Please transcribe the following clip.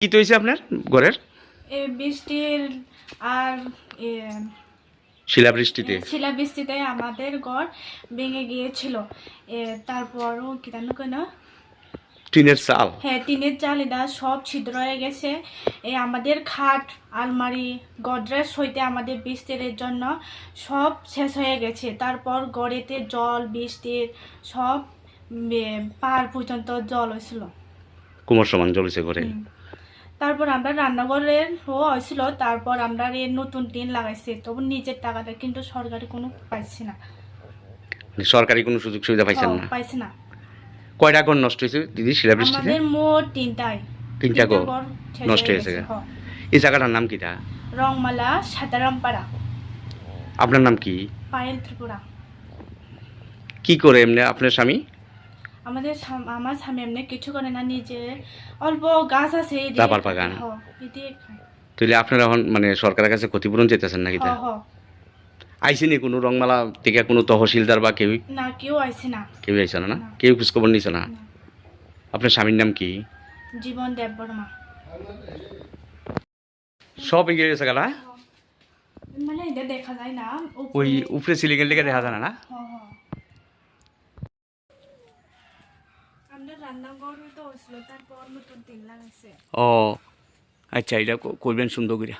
কি হয়েছে আপনার ঘরের? বৃষ্টির আর শিলাবৃষ্টিতে। শিলাবৃষ্টিতে আমাদের ঘর ভেঙে গিয়েছিল। তারপরও কি জানো কেন? টিনের চাল। হ্যাঁ টিনের চাল এটা সব ছিদ্র হয়ে গেছে। এই আমাদের খাট আলমারি গডরেজ হইতে আমাদের বৃষ্টির জন্য সব শেষ হয়ে গেছে। তারপর গড়েতে জল বৃষ্টির সব পাহাড় পর্যন্ত জল হয়েছিল। কুমার সমান জ্বলেছে ঘরে। হুম। তারপর আমরা রান্নাঘরের হয়েছিল তারপর আমরা এর নতুন টিন লাগাইছি। তবু নিজের টাকাটা কিন্তু সরকারি কোনো পাইছি না। সরকারি কোনো সুযোগ সুবিধা পাইছেন না? পাইছি না। কয়টা ঘর নষ্ট হয়েছে দিদি শিলাবৃষ্টিতে আমাদের মোট তিনটাই। তিনটা ঘর নষ্ট হয়েছে এই জায়গাটার নাম কিটা? রংমালা সাতারামপাড়া। আপনার নাম কি? পায়েল ত্রিপুরা। কি করে এমনি আপনার স্বামী? আমাদের আমার স্বামী এমনি কিছু করে না নিজে অল্প গাছ আছে রাবার বাগান। তাহলে আপনারা এখন মানে সরকারের কাছে ক্ষতিপূরণ চেতেছেন নাকি হ। আইসিনি কোনো রংমালা থেকে কোনো তহসিলদার বা কেউ না কেউ আইছে না। কেউ আইসে না। কেউ খোঁজখবর নিছে না। আপনার স্বামীর নাম কি? জীবন দেব বর্মা। সব এগিয়ে গেছে গালা মানে এটা দেখা যায় না। ওই উপরে লেগে দেখা যায় না না না হ, হ। আমরা রান্নাঘর তো হয়েছিল তারপর নতুন তিন লাগাইছে ও আচ্ছা এটা করবেন সুন্দর করে।